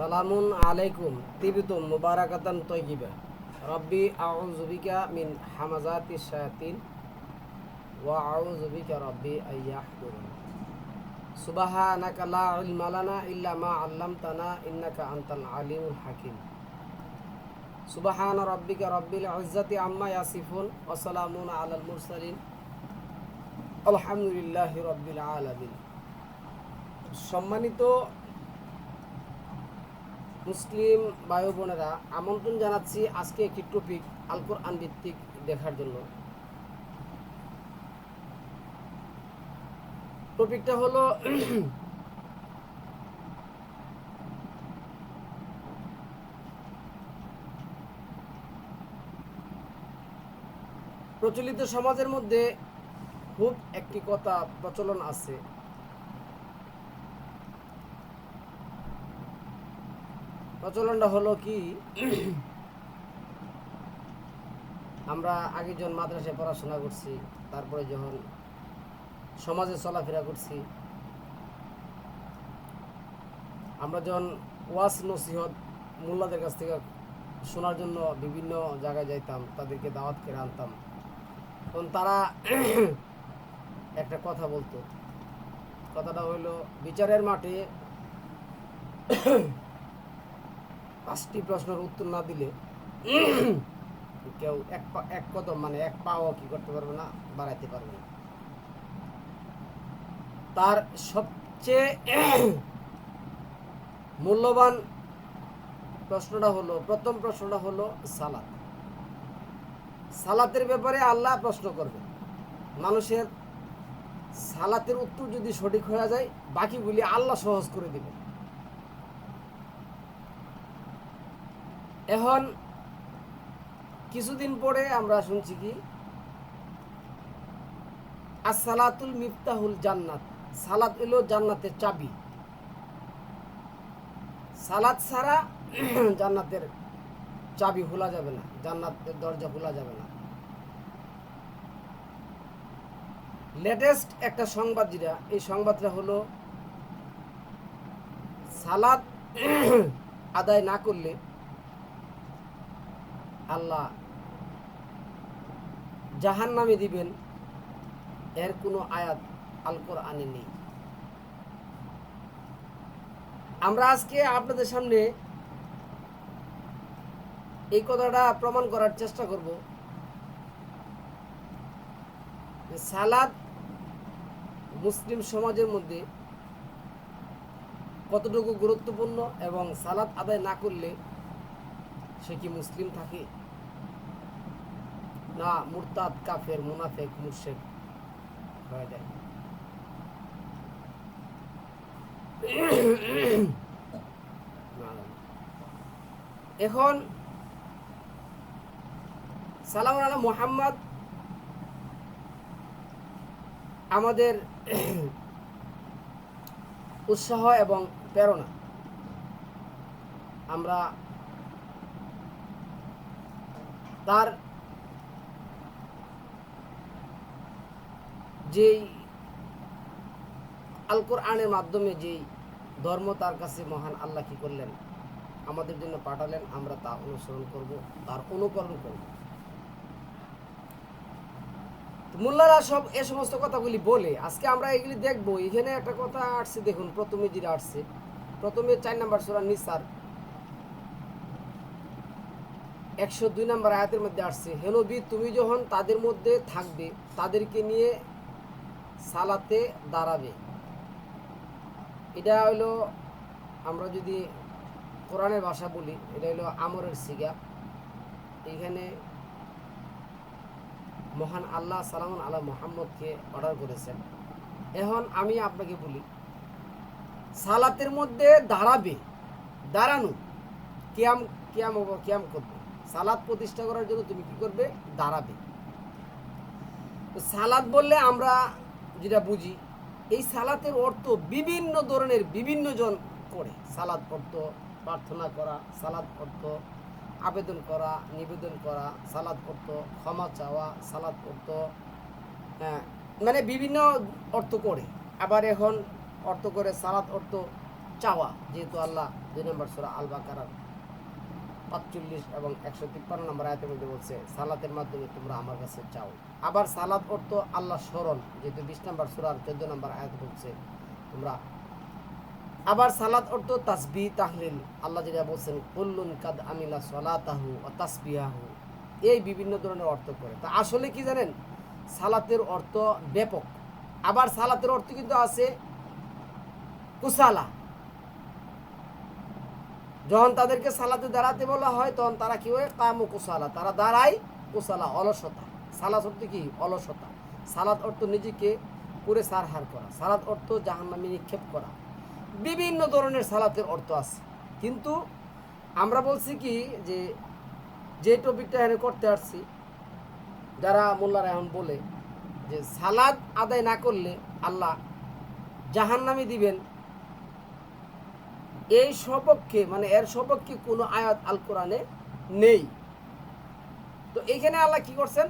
সালামুন আলাইকুম তিবিতুম মুবারাকাতান তৈগিবা রব্বি আউযু বিকা মিন হামাজাতি শায়াতিন, ওয়া আউযু বিকা রব্বি আইয়াহদুরুন। সুবহানাকা লা ইলমা লানা ইল্লা মা 'আল্লামতানা ইন্নাকা আনতাল আলিমুল হাকিম। সুবহান রব্বিকা রব্বিল ইজ্জাতি আম্মা ইয়াসিফুন, ওয়া সালামুন আলাল মুরসালিন। আলহামদুলিল্লাহি রব্বিল আলামিন। সম্মানিত মুসলিম ভাই বোনেরা আমন্ত্রণ জানাচ্ছি আজকে একটি টপিক আল কোরআন ভিত্তিক দেখার জন্য। টপিকটা হলো প্রচলিত সমাজের মধ্যে খুব একটি কথা প্রচলন আছে। প্রচলনটা হলো কি, আমরা আগে যখন মাদ্রাসায় পড়াশোনা করছি, তারপরে যখন সমাজে চলাফেরা করছি, আমরা যখন ওয়াস নসিহত মোল্লাদের কাছ থেকে শোনার জন্য বিভিন্ন জায়গায় যাইতাম, তাদেরকে দাওয়াত করে আনতাম, তখন তারা একটা কথা বলতো। কথাটা হইল, বিচারের মাঠে পাঁচটি প্রশ্নের উত্তর না দিলে কেউ এক এক কদম মানে এক পাও কি করতে পারবে না, বাড়াইতে পারবে না। তার সবচেয়ে মূল্যবান প্রশ্নটা হলো, প্রথম প্রশ্নটা হলো সালাত সালাতের ব্যাপারে আল্লাহ প্রশ্ন করবে মানুষের সালাতের উত্তর যদি সঠিক হয়ে যায়, বাকিগুলি আল্লাহ সহজ করে দিবে এখন কিছুদিন পরে আমরা শুনছি কি? আসসালাতুল মিফতাহুল জান্নাত। সালাত এলো জান্নাতের চাবি। সালাত ছাড়া জান্নাতের চাবি খোলা যাবে না। জান্নাতের দরজা খোলা যাবে না। লেটেস্ট একটা সংবাদ যেটা, এই সংবাদটা হলো সালাত আদায় না করলে আল্লাহ জাহান নামে দিবেন, এর কোনো আয়াত আল কোরআনে নেই। আমরা আজকে আপনাদের সামনে এই কথাটা প্রমাণ করার চেষ্টা করব। সালাদ মুসলিম সমাজের মধ্যে কতটুকু গুরুত্বপূর্ণ এবং সালাদ আদায় না করলে সে কি মুসলিম থাকে? না, মুরতাদ, কাফের, মুনাফেক মুর্শেক হয়ে যায়। এখন সালাম আলা মোহাম্মদ আমাদের উৎসাহ এবং প্রেরণা। আমরা তার যেই আল কোরআনের মাধ্যমে যেই ধর্ম তার কাছে মহান আল্লাহ কি করলেন? আমাদের জন্য পাঠালেন, আমরা তা অনুসরণ করব, তার অনুকরণ করব। মোল্লারা সব এ সমস্ত কথাগুলি বলে, আজকে আমরা এগুলি দেখব। এখানে একটা কথা আসছে, দেখুন, প্রথমে যেটা আসছে, প্রথমে চার নাম্বার সুরা নিসার, একশো দুই নম্বর আয়াতের মধ্যে আসছে হেনবি তুমি যখন তাদের মধ্যে থাকবে, তাদেরকে নিয়ে সালাতে দাঁড়াবে। এটা হলো আমরা যদি কোরআনের ভাষা বলি, এটা হলো আমরের সিগা। এখানে মহান আল্লাহ সালাম আল্লাহ মোহাম্মদকে অর্ডার করেছেন। এখন আমি আপনাকে বলি, সালাতের মধ্যে দাঁড়াবে, দাঁড়ানো, কিয়াম কিয়াম কিয়াম করবে। সালাদ প্রতিষ্ঠা করার জন্য তুমি কি করবে? দাঁড়াবে। সালাদ বললে আমরা যেটা বুঝি, এই সালাতের অর্থ বিভিন্ন ধরনের বিভিন্ন জন করে। সালাদ অর্থ প্রার্থনা করা, সালাদ অর্থ আবেদন করা, নিবেদন করা, সালাদ অর্থ ক্ষমা চাওয়া, সালাদ অর্থ হ্যাঁ মানে বিভিন্ন অর্থ করে। আবার এখন অর্থ করে সালাদ অর্থ চাওয়া, যেহেতু আল্লাহ দুই নম্বর সুরা আল বাকারার পাঁচচল্লিশ এবং একশো তিপ্পান্ন নম্বর আয়তের মধ্যে বলছে, সালাতের মাধ্যমে তোমরা আমার কাছে চাও। আবার সালাত অর্থ আল্লাহ স্মরণ, যেহেতু বিশ নম্বর সুরার চোদ্দ নম্বর আয়াত বলছে, তোমরা আবার সালাত অর্থ তাসবি তাহলিল। আল্লাহ যেটা বলছেন, কুল্লুন কাদ আমিলা সলাতাহু ও তাসবিহাহু। এই বিভিন্ন ধরনের অর্থ করে। তা আসলে কি জানেন? সালাতের অর্থ ব্যাপক। আবার সালাতের অর্থ কিন্তু আছে কুসালা যখন তাদেরকে সালাতে দাঁড়াতে বলা হয়, তখন তারা কি হয়? কামু কুসালা। তারা দাঁড়ায় কুসালা, অলসতা। সালাত অর্থ কি? অলসতা। সালাত অর্থ নিজেকে পুরে সারহার করা। সালাত অর্থ জাহান্নামে নিক্ষেপ করা। বিভিন্ন ধরনের সালাতের অর্থ আছে। কিন্তু আমরা বলছি কি যে যে টপিকটা এখানে করতে আসছি, যারা মোল্লারা এখন বলে যে সালাদ আদায় না করলে আল্লাহ জাহান্নামে দিবেন। এই সপক্ষে মানে এর সপক্ষে কোনো আয়াত আল কোরআনে নেই। তো এইখানে আল্লাহ কি করছেন?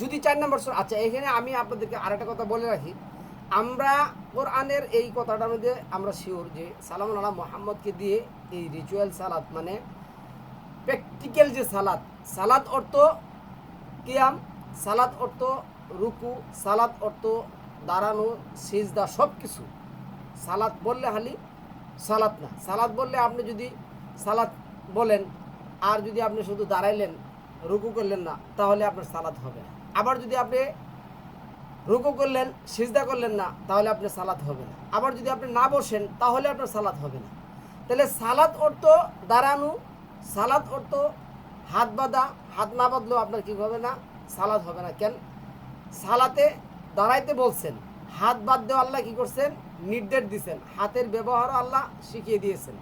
যদি চার নম্বর আচ্ছা এখানে আমি আপনাদেরকে আরেকটা কথা বলে রাখি। আমরা কোরআনের এই কথাটার মধ্যে আমরা শিওর যে সালাম আল্লাহ মোহাম্মদকে দিয়ে এই রিচুয়াল সালাত মানে প্র্যাকটিক্যাল যে সালাত সালাত অর্থ কিয়াম, সালাত অর্থ রুকু, সালাত অর্থ দাঁড়ানো, সিজদা সব কিছু সালাত বললে হালি সালাত না। সালাত বললে আপনি যদি সালাত বলেন, আর যদি আপনি শুধু দাঁড়াইলেন, রুকু করলেন না, তাহলে আপনার সালাত হবে না। আবার যদি আপনি রুকু করলেন, সিজদা করলেন না, তাহলে আপনার সালাত হবে না। আবার যদি আপনি না বসেন, তাহলে আপনার সালাত হবে না। তাহলে সালাত অর্থ দাঁড়ানো, সালাত অর্থ হাত বাঁধা, হাত না বাঁধলেও আপনার কি হবে না, সালাত হবে না। কেন? সালাতে দাঁড়াইতে বলছেন, হাত বাদ দেওয়া আল্লাহ কি করছেন? নির্দেশ দিয়েছেন হাতের ব্যবহার আল্লাহ শিখিয়ে দিয়েছেন।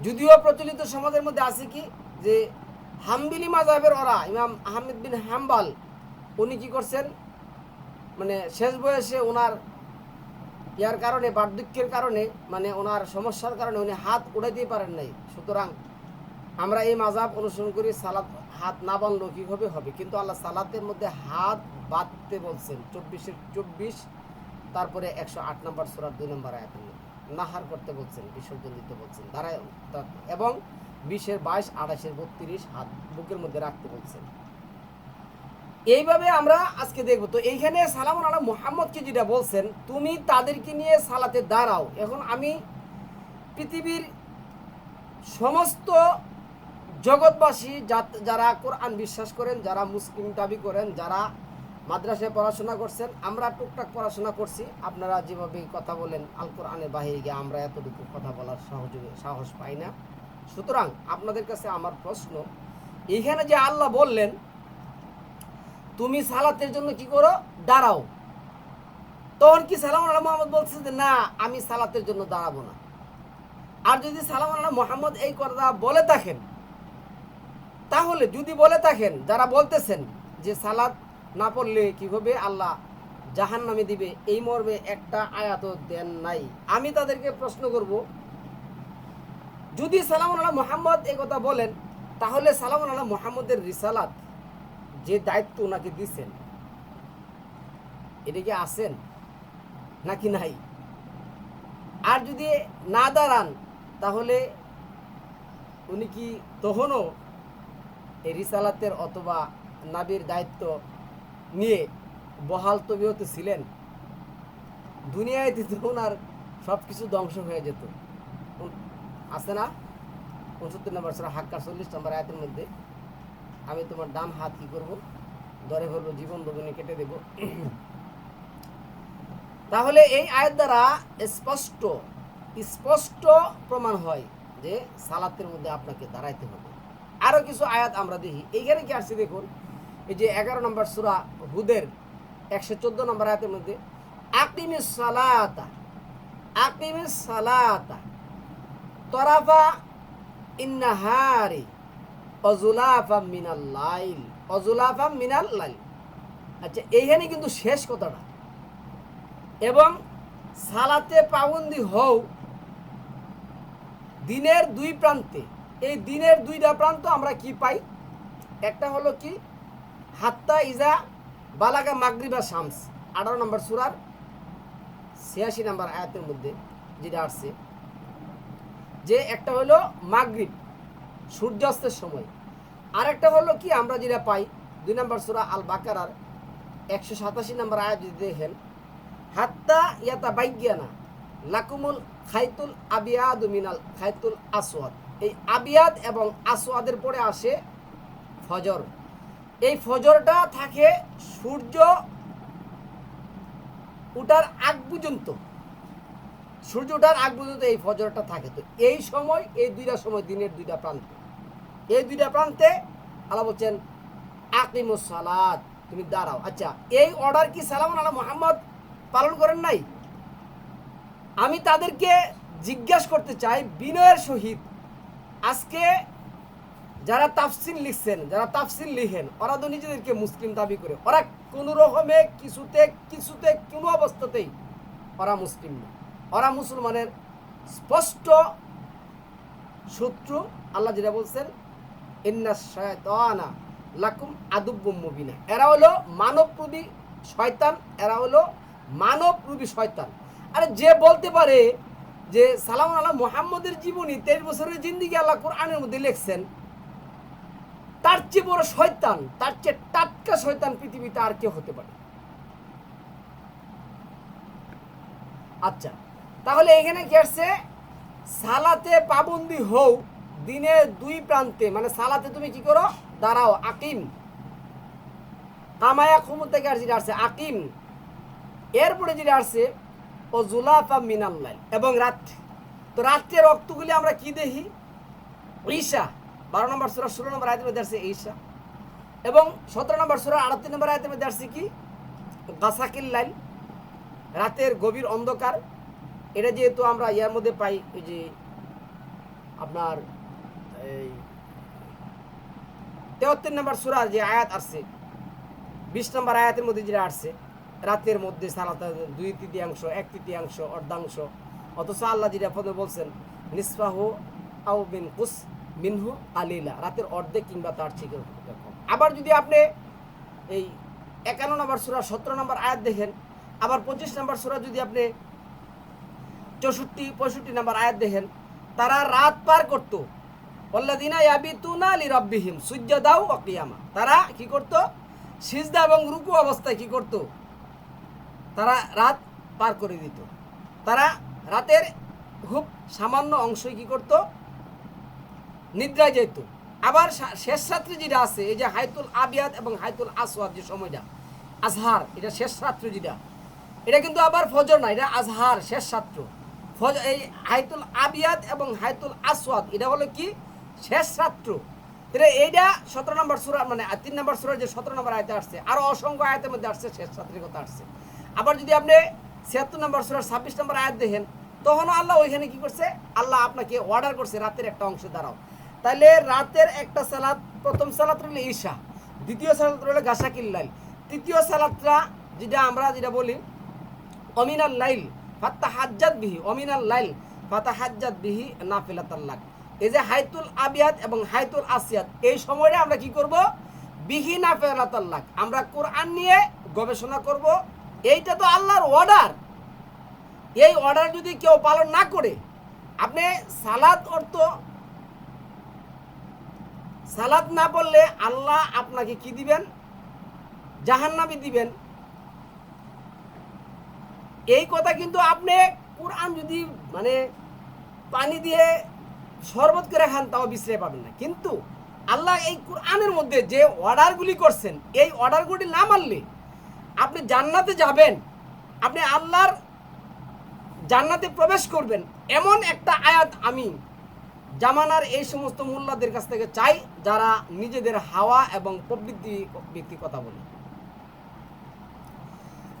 যদিও প্রচলিত সমাজের মধ্যে আছে কি যে হাম্বিলি মাজাবের ওরা, ইমাম আহমেদ বিন হাম্বাল, উনি কি করছেন? মানে শেষ বয়সে ওনার ইয়ার কারণে, বার্ধক্যের কারণে মানে ওনার সমস্যার কারণে উনি হাত উড়াইতে পারেন নাই। সুতরাং আমরা এই মাজাব অনুসরণ করি, সালাত হাত না বানলেও কীভাবে হবে। কিন্তু আল্লাহ সালাতের মধ্যে হাত বাঁধতে বলছেন। চব্বিশের চব্বিশ তারপরে একশো আট নম্বর সুরার দুই নম্বর আয়াতের নাহার করতে বলছেন, বিসর্জন দিতে বলছেন, দাঁড়ায় এবং বিশের বাইশ, আঠাশের বত্রিশ হাত বুকের মধ্যে রাখতে বলছেন। এইভাবে আমরা আজকে দেখব। তো এইখানে সালাম আলা মোহাম্মদকে যেটা বলছেন, তুমি তাদেরকে নিয়ে সালাতে দাঁড়াও। এখন আমি পৃথিবীর সমস্ত জগৎবাসী যারা কোরআন বিশ্বাস করেন, যারা মুসলিম দাবি করেন, যারা মাদ্রাসায় পড়াশোনা করছেন, আমরা টুকটাক পড়াশোনা করছি। আপনারা যেভাবে কথা বলেন, আল কোরআনের বাহিরে গিয়ে আমরা এতটুকু কথা বলার সহযোগে সাহস পাই না। সুতরাং আপনাদের কাছে আমার প্রশ্ন, এখানে যে আল্লাহ বললেন, তুমি সালাতের জন্য কি করো? দাঁড়াও। তখন কি সালাম আল্লাহ মোহাম্মদ বলছে যে, না, আমি সালাতের জন্য দাঁড়াবো না। আর যদি সালাম আল্লাহ মোহাম্মদ এই কথা বলে থাকেন, তাহলে যদি বলে থাকেন, যারা বলতেছেন যে সালাত না পড়লে কি হবে আল্লাহ জাহান নামে দিবে? এই মর্মে একটা আয়াত দেন নাই। আমি তাদেরকে প্রশ্ন করব, যদি সালাম আল্লাহ মোহাম্মদ এই কথা বলেন, তাহলে সালাম আল্লাহ মোহাম্মদের রিসালাত যে দায়িত্ব ওনাকে দিছেন, এটা কি আছেন নাকি নাই? আর যদি না দাঁড়ান, তাহলে উনি কি তখনও এই রিসালাতের অথবা নাবির দায়িত্ব নিয়ে বহাল তবিয়ত ছিলেন। দুনিয়ায় দিত ওনার সব কিছু ধ্বংস হয়ে যেত। আছে না? উনসত্তর নম্বর সরা হাক্কা চল্লিশ নম্বর আয়াতের মধ্যে। আমি তোমার ডান হাত কি করব? ধরে ফেলব জীবন বগুনে কেটে দেব। তাহলে এই আয়াত দ্বারা স্পষ্ট স্পষ্ট প্রমাণ হয় যে সালাতের মধ্যে আপনাকে দাঁড়াইতে হবে। আরও কিছু আয়াত আমরা দেখি। এইখানে কি আসছে দেখুন? এই যে এগারো নম্বর সুরা হুদের একশো চোদ্দ নম্বর আয়াতের মধ্যে, আকিমিস সালাতা আকিমিস সালাতা, তরাফা ইন্নাহারি অজুলাফা মিনাল লাইল অজুলাফা মিনাল লাইল আচ্ছা এইখানে কিন্তু শেষ কথাটা। এবং সালাতে পাবন্দি হও দিনের দুই প্রান্তে। এই দিনের দুইটা প্রান্ত আমরা কি পাই? একটা হলো কি? হাত্তা ইজা বালাগা মাগরিবা শামস। আঠারো নম্বর সুরার ছিয়াশি নম্বর আয়াতের মধ্যে যেটা আসছে, যে একটা হলো মাগরিব, সূর্যাস্তের সময়। আর একটা হলো কি, আমরা যেটা পাই, দুই নম্বর সুরা আল বাকারার একশো সাতাশি নম্বর আয়াত যদি দেখেন, হাত্তা ইয়াতা বাইজ্ঞানা লাকুমুল খাইতুল আবিয়াদ মিনাল খাইতুল আসওয়াদ। এই আবিয়াদ এবং আসওয়াদের পরে আসে ফজর। এই ফজরটা থাকে সূর্য উঠার আগ পর্যন্ত। সূর্য ওঠার আগ পর্যন্ত এই ফজরটা থাকে। তো এই সময়, এই দুইটা সময়, দিনের দুইটা প্রান্তে। এই দুইটা প্রান্তে আল্লাহ বলছেন আকিমুস সালাদ তুমি দাঁড়াও। আচ্ছা এই অর্ডার কি সালাম আল্লাহ মোহাম্মদ পালন করেন নাই? আমি তাদেরকে জিজ্ঞাসা করতে চাই, বিনয়ের সহিত। আজকে যারা তাফসিল লিখছেন, যারা তাফসিল লিখেন, ওরা তো নিজেদেরকে মুসলিম দাবি করে। ওরা কোনো রকমে কিছুতে কিছুতে, কোনো অবস্থাতেই ওরা মুসলিম না। ওরা মুসলমানের স্পষ্ট শত্রু, আল্লাহ যেটা বলছেন, ইন্না শয়তানা লাকুম আদুব্বুম মুবিনা। এরা হলো মানবরূপী শয়তান, এরা হলো মানবরূপী শয়তান। আরে যে বলতে পারে যে সালাম আল্লাহ মোহাম্মদের জীবনী তেইশ বছরের জিন্দিগি আল্লাহ কোরআনের মধ্যে লিখছেন তার চেয়ে বড় শয়তান, তার চেয়ে টাটকা শয়তান পৃথিবীতে আর কেউ হতে পারে। আচ্ছা তাহলে এখানে কি আসছে? সালাতে পাবন্দি হও দিনের দুই প্রান্তে। মানে সালাতে তুমি কি করো? দাঁড়াও, আকিম। কামায়া খুমু থেকে আর যেটা আসছে, আকিম। এরপরে যেটা আসছে, ও জুলাফা মিনাল্লাইল এবং রাত্রি। তো রাত্রের রক্তগুলি আমরা কি দেখি? ঈশা। বারো নম্বর সুরা, ষোলো নম্বর আয়তের মধ্যে আসছে ঈশা। এবং সতেরো নম্বর সুরা, আটত্রিশ নম্বর আয়তের মধ্যে আসছে কি? গাসাকিল লাইল, রাতের গভীর অন্ধকার। এটা যেহেতু আমরা ইয়ার মধ্যে পাই ওই যে আপনার এই তেহত্তর নম্বর সুরার যে আয়াত আসছে, বিশ নম্বর আয়াতের মধ্যে যেটা আসছে, রাতের মধ্যে সালাতা, দুই তৃতীয়াংশ, এক তৃতীয়াংশ, অর্ধাংশ। অথচ আল্লাহ যেটা বলছেন, নিসফাহু আউ বিন কুস মিনহু আলিলা, রাতের অর্ধেক কিংবা তার থেকে আবার যদি আপনি এই একান্ন নম্বর সুরা, সতেরো নম্বর আয়াত দেখেন, আবার পঁচিশ নম্বর সুরা যদি আপনি চৌষট্টি, পঁয়ষট্টি নম্বর আয়াত দেখেন, তারা রাত পার করত। অল্লাদিনা ইয়াবিতুনা লি রব্বিহিম সূর্যদাও অকিয়ামা তারা কি করত? সিজদা এবং রুকু অবস্থায় কি করত? তারা রাত পার করে দিত। তারা রাতের খুব সামান্য অংশই কি করত? নিদ্রায় যেত আবার শেষ রাত্রি যেটা আছে, এই যে হাইতুল আবিয়াদ এবং হাইতুল আসওয়াদ যে সময়টা, আজহার, এটা শেষ রাত্রি যেটা। এটা কিন্তু আবার ফজর না, এটা আজহার, শেষ ছাত্র ফজ এই হাইতুল আবিয়াদ এবং হাইতুল আসওয়াদ, এটা হলো কি? শেষ রাত্র। তাহলে এইটা সতেরো নম্বর সুরা মানে তিন নম্বর সুরার যে সতেরো নম্বর আয়তে আসছে আরও অসংখ্য আয়তের মধ্যে আসছে, শেষ ছাত্রের কথা আসছে। আবার যদি আপনি ছিয়াত্তর নম্বর সুরার ছাব্বিশ নম্বর আয়াত দেখেন, তখনও আল্লাহ ওইখানে কি করছে? আল্লাহ আপনাকে অর্ডার করছে, রাতের একটা অংশ, দাঁড়াও। তাহলে রাতের একটা সালাদ, প্রথম সালাত রইল ঈশা, দ্বিতীয় সালাত রইল গাছাকিল্লাইল তৃতীয় সালাতটা যেটা আমরা যেটা বলি, অমিনাল লাইল ফাত্তা হাজ্জাত বিহি, অমিনাল লাইল ফাতা হাজ্জাত বিহি না নাফিলাতাল্লাক এই যে হাইতুল আবিয়াত এবং হাইতুল আসিয়াত, এই সময়টা আমরা কি করব? বিহি না নাফিলাতাল্লাক আমরা কোরআন নিয়ে গবেষণা করব। এইটা তো আল্লাহর অর্ডার। এই অর্ডার যদি কেউ পালন না করে, আপনি সালাদ অর্থ সালাদ না বললে আল্লাহ আপনাকে কি দিবেন? জাহান্নাবি দিবেন। এই কথা কিন্তু আপনি কোরআন যদি মানে পানি দিয়ে শরবত করে খান, তাও বিশ্রে পাবেন না। কিন্তু আল্লাহ এই কোরআনের মধ্যে যে অর্ডারগুলি করছেন, এই অর্ডারগুলি না মানলে আপনি জান্নাতে যাবেন, আপনি আল্লাহর জান্নাতে প্রবেশ করবেন, এমন একটা আয়াত আমি জামানার এই সমস্ত মোল্লাদের কাছ থেকে চাই যারা নিজেদের হাওয়া এবং প্রবৃদ্ধি ব্যক্তি কথা বলে।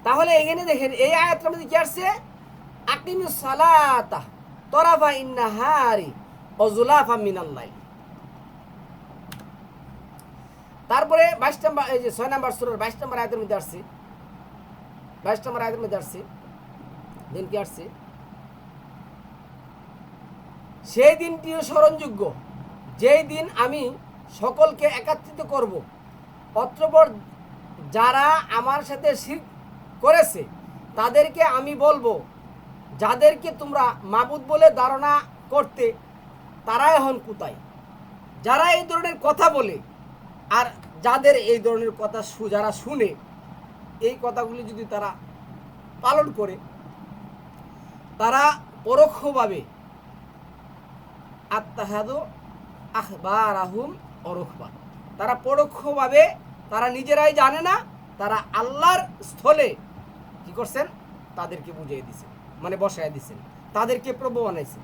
তাহলে এখানে দেখেন, এই আয়াতটার মধ্যে কি আসছে? আকিমু সালাতা তরাফা ইন্নাহারি অজুলাফা মিনাল্লাই তারপরে বাইশ নম্বর, এই যে ছয় নম্বর সুরের বাইশ নম্বর আয়াতের মধ্যে আসছে। বাইশ নম্বর আয়াতের মধ্যে আসছে। দিন কি আসছে? সেই দিনটিও স্মরণযোগ্য যেই দিন আমি সকলকে একাত্রিত করব অত্রপর যারা আমার সাথে শির করেছে, তাদেরকে আমি বলব, যাদেরকে তোমরা মাবুদ বলে ধারণা করতে তারা এখন কোথায় যারা এই ধরনের কথা বলে, আর যাদের এই ধরনের কথা যারা শুনে, এই কথাগুলি যদি তারা পালন করে, তারা পরোক্ষভাবে আত্মাহাদু আখবার আহুম অরুখবা তারা পরোক্ষভাবে, তারা নিজেরাই জানে না, তারা আল্লাহর স্থলে কি করছেন? তাদেরকে বুঝিয়ে দিছেন মানে বসায় দিছেন, তাদেরকে প্রভু বানাইছেন।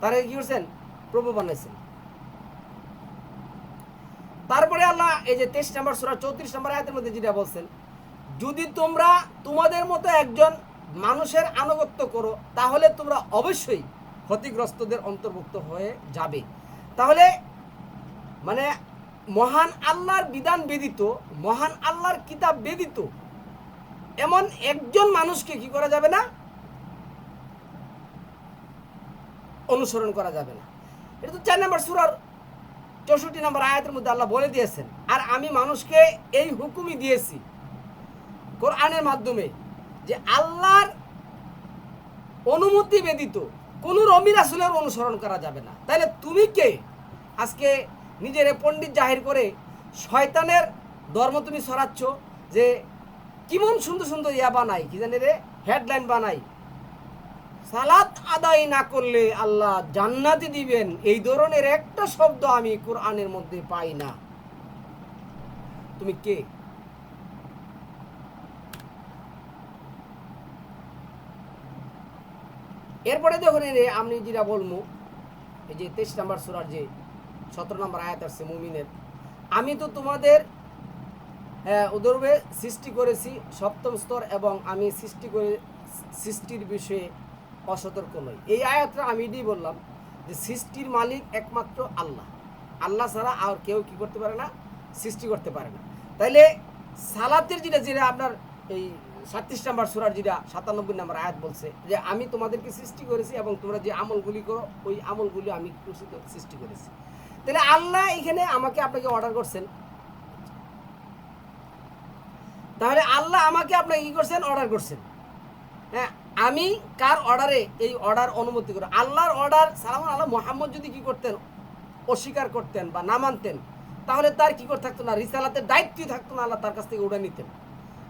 তারা কি করছেন? প্রভু বানাইছেন। তারপরে আল্লাহ এই যে তেইশ নম্বর সুরা চৌত্রিশ নম্বর আয়াতের মধ্যে যেটা বলছেন, যদি তোমরা তোমাদের মতো একজন মানুষের আনুগত্য করো, তাহলে তোমরা অবশ্যই ক্ষতিগ্রস্তদের অন্তর্ভুক্ত হয়ে যাবে। তাহলে মানে মহান আল্লাহর বিধান বেদিত মহান আল্লাহর কিতাব বেদিত এমন একজন মানুষকে কি করা যাবে না? অনুসরণ করা যাবে না। এটা তো চার নম্বর সুরার চৌষট্টি নম্বর আয়াতের মধ্যে আল্লাহ বলে দিয়েছেন, আর আমি মানুষকে এই হুকুমই দিয়েছি কোরআনের মাধ্যমে যে আল্লাহর অনুমতি ব্যতীত কোনো রবি রাসুলের অনুসরণ করা যাবে না। তাইলে তুমি কে? আজকে নিজের পণ্ডিত জাহির করে শয়তানের ধর্ম তুমি সরাচ্ছ যে কেমন সুন্দর সুন্দর ইয়া বানাই, কি জানি রে? হেডলাইন বানাই। সালাত আদায় না করলে আল্লাহ জান্নাতি দিবেন। এই ধরনের একটা শব্দ আমি কোরআনের মধ্যে পাই না। তুমি কে? এরপরে দেখুন এই যে আমি যেটা বলব, এই যে তেইশ নম্বর সুরার যে সতেরো নম্বর আয়াত আসছে মুমিনের, আমি তো তোমাদের হ্যাঁ উদরবে সৃষ্টি করেছি সপ্তম স্তর এবং আমি সৃষ্টি করে, সৃষ্টির বিষয়ে অসতর্ক নই। এই আয়াতটা আমি এটাই বললাম যে সৃষ্টির মালিক একমাত্র আল্লাহ। আল্লাহ ছাড়া আর কেউ কি করতে পারে না? সৃষ্টি করতে পারে না। তাইলে সালাতের যেটা যেটা আপনার এই সাতত্রিশ নাম্বার সুরার যেটা সাতানব্বই নাম্বার আয়াত বলছে যে আমি তোমাদেরকে সৃষ্টি করেছি এবং তোমরা যে আমলগুলি করো, ওই আমলগুলি আমি সৃষ্টি করেছি। তাহলে আল্লাহ এখানে আমাকে আপনাকে অর্ডার করছেন। তাহলে আল্লাহ আমাকে আপনাকে কি করছেন? অর্ডার করছেন। হ্যাঁ আমি কার অর্ডারে এই অর্ডার অনুমতি করো? আল্লাহর অর্ডার সালাম আল্লাহ মোহাম্মদ যদি কি করতেন, অস্বীকার করতেন বা না মানতেন, তাহলে তার কি করে থাকতো না? রিসালাতের দায়িত্বই থাকতো না, আল্লাহ তার কাছ থেকে উড়ে নিতেন।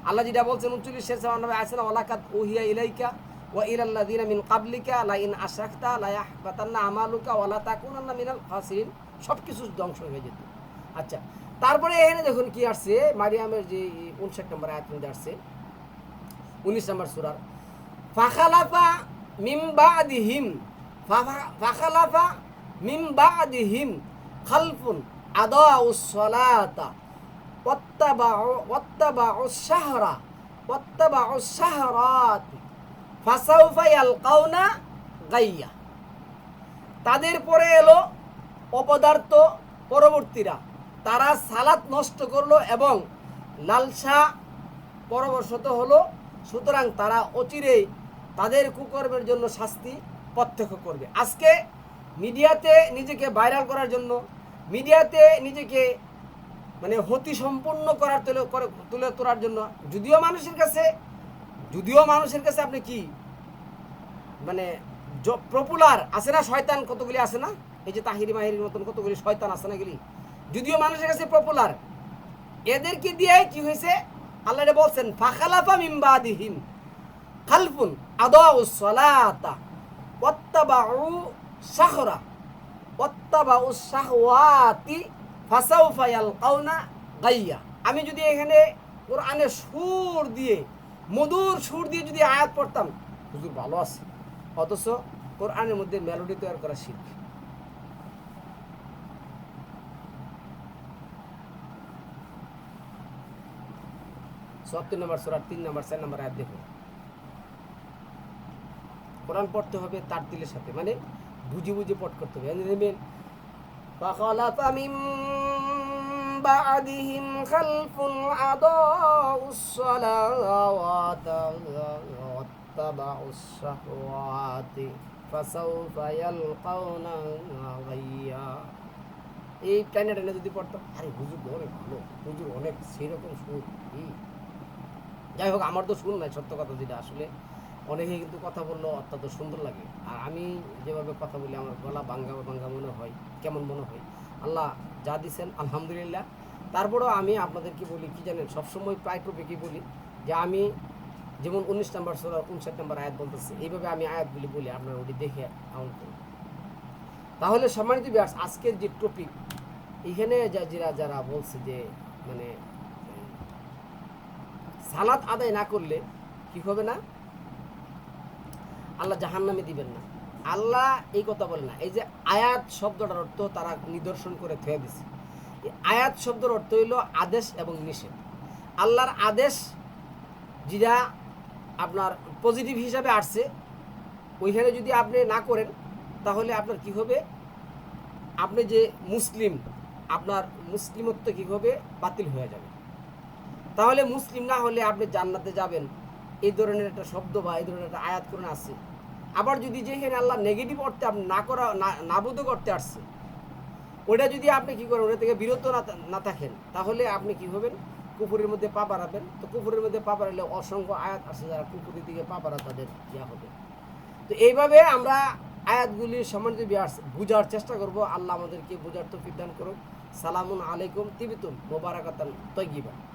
আল্লাহ যেটা বলছেন উনচল্লিশ শেষ নামে আসেন ওলাকাত ওহিয়া ইলাইকা ওয়া ইলাল্লা দিনা মিন কাবলিকা লা ইন আশরাকতা লা ইয়াহবাতান্না আমালুকা ওয়া লা তাকুনান্না মিনাল খাসিরিন। সব কিছু ধ্বংস হয়ে যেত। আচ্ছা তারপরে এখানে দেখুন কি আসছে, মারিয়ামের যে উনষাট নম্বর আয়াত মধ্যে আসছে, উনিশ নম্বর সুরার, ফাখালাফা মিম বাদিহিম ফাখালাফা মিম বাদিহিম খালফুন আদাউস সালাতা। তাদের পরে এলো অপদার্থ পরবর্তীরা। তারা সালাত নষ্ট করল এবং লালসা পরবশত হলো। সুতরাং তারা অচিরেই তাদের কুকর্মের জন্য শাস্তি প্রত্যক্ষ করবে। আজকে মিডিয়াতে নিজেকে ভাইরাল করার জন্য, মিডিয়াতে নিজেকে মানে হতি সম্পূর্ণ করার তুলে তুলে তোলার জন্য। যদিও মানুষের কাছে, যদিও মানুষের কাছে আপনি কি? মানে পপুলার আছে না শয়তান কতগুলি আছে না? এই যে তাহিরি মাহিরির মতন কতগুলি শয়তান আছে না গেলি যদিও মানুষের কাছে পপুলার এদেরকে দিয়ে কি হয়েছে? আল্লাহ বলছেন, ফাখালাফা মিম্বাদিহিম খালফুন আদাউ সালাতা ওয়াত্তাবাউ শাহরা ওয়াত্তাবাউ শাহওয়াতি ফাসাউফায়াল কাউনা গাইয়া। আমি যদি এখানে কোরআনে সুর দিয়ে, মধুর সুর দিয়ে যদি আয়াত পড়তাম, হুজুর ভালো আছে। অথচ কোরআনের মধ্যে মেলোডি তৈরি করা শিখ সত্তর নম্বর সোরা, তিন নম্বর, চার নম্বর আয়াত দেখুন কোরআন পড়তে হবে তার দিলের সাথে মানে বুঝে বুঝে পড় করতে হবে। নেবেন بعدهم خلف أضاعوا الصلوات واتبعوا الشهوات فسوف يلقون غيا এই টাইনে টাইনে যদি পড়তাম আরে হুজুর তো অনেক ভালো হুজুর অনেক সেরকম সুর ই। যাই হোক আমার তো শুন নাই সত্য কথা যেটা আসলে অনেকে কিন্তু কথা বললো অত্যন্ত সুন্দর লাগে আর আমি যেভাবে কথা বলি আমার গলা ভাঙ্গা ভাঙ্গা মনে হয় কেমন মনে হয় আল্লাহ যা দিছেন, আলহামদুলিল্লাহ। তারপরেও আমি আপনাদেরকে বলি, কি জানেন, সবসময় প্রায় টপিকই বলি যে আমি যেমন উনিশ নম্বর সোলা উনষাট নম্বর আয়াত বলতেছি, এইভাবে আমি আয়াতগুলি বলি, আপনারা ওটি দেখে আমল করুন। তাহলে সম্মানিত বিয়ার্স আজকের যে টপিক এখানে যা- যারা যারা বলছে যে মানে সালাত আদায় না করলে কি হবে না? আল্লাহ জাহান্নামে দিবেন না। আল্লাহ এই কথা বলে না। এই যে আয়াত শব্দটার অর্থ তারা নিদর্শন করে থয়ে দিছে। আয়াত শব্দের অর্থ হইল আদেশ এবং নিষেধ। আল্লাহর আদেশ যেটা আপনার পজিটিভ হিসাবে আসছে, ওইখানে যদি আপনি না করেন, তাহলে আপনার কি হবে? আপনি যে মুসলিম, আপনার মুসলিমত্ব কি হবে? বাতিল হয়ে যাবে। তাহলে মুসলিম না হলে আপনি জান্নাতে যাবেন। এই ধরনের একটা শব্দ বা এই ধরনের একটা আয়াত করে আছে। আবার যদি যে যেখানে আল্লাহ নেগেটিভ অর্থে আপনি না করা, না- নাবোধ করতে আসছে ওটা যদি আপনি কি করেন ওটা থেকে বিরত না থাকেন, তাহলে আপনি কি হবেন? কুকুরের মধ্যে পা বাড়াবেন। তো কুকুরের মধ্যে পা বাড়ালে অসংখ্য আয়াত আছে যারা কুকুরের দিকে পা বাড়া তাদের ইয়া হবে। তো এইভাবে আমরা আয়াতগুলির সম্বন্ধে বুঝার চেষ্টা করব। আল্লাহ আমাদেরকে বুঝার তো বিধান করুক। সালামুন আলাইকুম, তিবিতুম, মোবারকাতান তৈগিবা